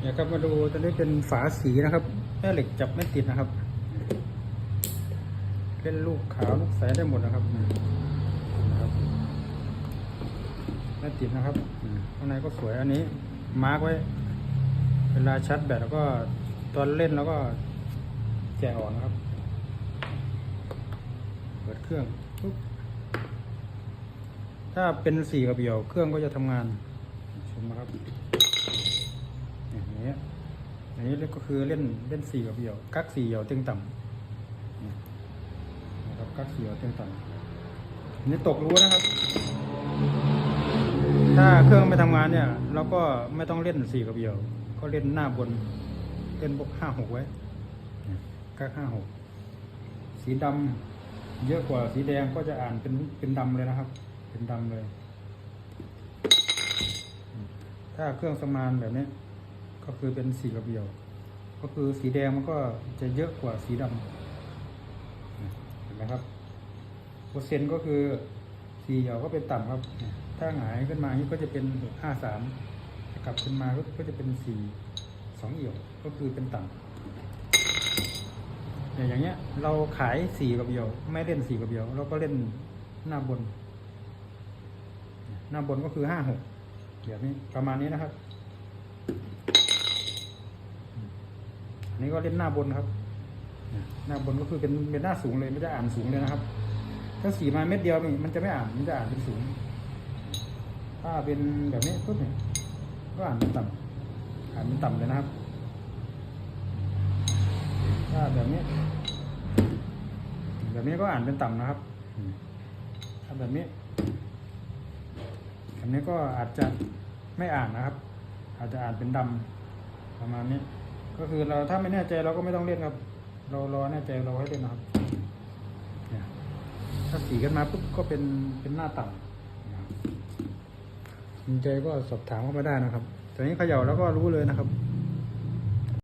เดี๋ยวครับมาดูตอนนี้เป็นฝาสีนะครับแม่เหล็กจับไม่ติดนะครับเล่นลูกขาวลูกใสได้หมดนะครับนะครับไม่ติดนะครับข้างในก็สวยอันนี้มาร์กไว้ เวลาชัดแบตแล้วก็ตอนเล่นแล้วก็แกะออกนะครับ เปิดเครื่องปุ๊บถ้าเป็นสีกระเบี่ยวเครื่องก็จะทำงานชมนะครับ อันนี้ก็คือเล่นเล่นสี่กระเบี่ยว กักสี่เหี่ยวเต็งต่ำนะครับกักสี่เหี่ยวเต็งต่ำอันนี้ตกรู้นะครับ ถ้าเครื่องไม่ทำงานเนี่ย เราก็ไม่ต้องเล่นสี่กระเบี่ยว ก็เล่นหน้าบน เล่นพวกห้าหกไว้กักห้าหกสีดำเยอะกว่าสีแดงก็จะอ่านเป็นเป็นดำเลยนะครับ เป็นดำเลย ถ้าเครื่องสมานแบบนี้ ก็คือเป็นสีกระเบียว ก็คือสีแดงมันก็จะเยอะกว่าสีดำเห็นไหมครับเปอร์เซ็นต์ก็คือสีเหยาวก็เป็นต่ำครับ ถ้าหงายขึ้นมานี่ก็จะเป็นห้าสามกลับขึ้นมาก็จะเป็นสี่สองเอี่ยวก็คือเป็นต่ำอย่างเงี้ย เราขายสี่กระเบี่ยว ไม่เล่นสี่กระเบี่ยว เราก็เล่นหน้าบน หน้าบนก็คือห้าหกแบบนี้ประมาณนี้นะครับ อั นนี้ก็เล่นหน้าบนครับ หน้าบนก็คือเป็นเป็นหน้าสูงเลยไม่ได้อ่านสูงเลยนะครับ ถ้าสีมาเม็ดเดียวมันจะไม่อ่านมันจะอ่านเป็นสูง ถ้าเป็นแบบนี้ปุ๊บเนี่ยก็อ่านเป็นต่ำอ่านเป็นต่ำเลยนะครับ ถ้าแบบนี้ แบบนี้ก็อ่านเป็นต่ำนะครับถ้าแบบนี้แบบนี้ก็อาจจะไม่อ่านนะครับ อาจจะอ่านเป็นดำประมาณนี้ ก็คือเราถ้าไม่แน่ใจเราก็ไม่ต้องเล่นครับ เรารอแน่ใจเราให้เล่นนะครับถ้าสีกันมาปุ๊บก็เป็นเป็นหน้าต่ำสนใจก็สอบถามเข้ามาได้นะครับตอนนี้เขย่าแล้วก็รู้เลยนะครับ